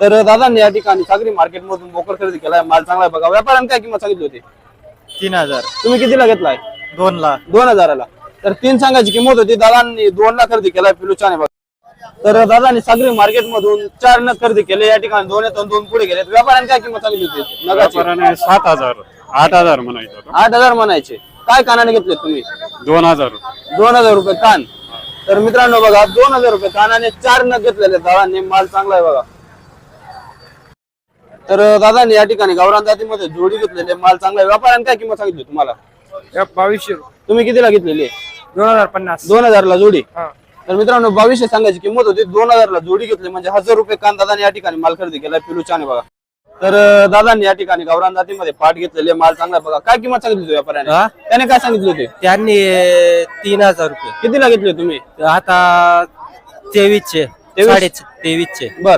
तर दादांनी या ठिकाणी सागरी मार्केट मधून बोकड खरेदी केलाय. माल चांगला आहे बघा. व्यापाऱ्यांनी काय किंमत सांगितली होती? तीन हजार. तुम्ही कितीला घेतलाय? दोन ला दोन हजाराला. तर तीन सांगायची किंमत होती. दादांनी दोन ला खरेदी केलाय. पिलुचाने बघा. तर दादांनी सागरी मार्केट मधून चार न खरेदी केले. या ठिकाणी दोन येतो दोन पुढे गेले व्यापाऱ्यांनी काय किंमत सांगितली होती? नगाची. सात हजार. आठ हजार म्हणायचं होतं. आठ हजार म्हणायचे. काय कानाने घेतले तुम्ही? दोन हजार. दोन हजार रुपये कान. तर मित्रांनो बघा दोन हजार रुपये कानाने चार न घेतलेले दादांनी. माल चांगला आहे बघा. तर दादांनी या ठिकाणी गावरान जातीमध्ये जोडी घेतलेले माल चांगला आहे. व्यापाऱ्यांनी काय किंमत सांगितली तुम्हाला? बावीसशे तुम्ही कितीला घेतलेली दोन हजार पन्नास. दोन हजारला जोडी? हा. तर मित्रांनो बावीसशे सांगायची किंमत होती. दोन हजारला जोडी घेतली. म्हणजे हजार रुपये कान दादाने या ठिकाणी माल खरेदी केला. पिलूचाने बघा. तर अं, दादांनी या ठिकाणी गावरान जातीमध्ये पाठ घेतलेले माल चांगला आहे बघा. काय किंमत सांगितली होती व्यापाऱ्याने? हा? त्याने काय सांगितले होते? त्यांनी तीन हजार रुपये. कितीला घेतले तुम्ही? आता तेवीसचे तेवीस? साडे तेवीसचे बर.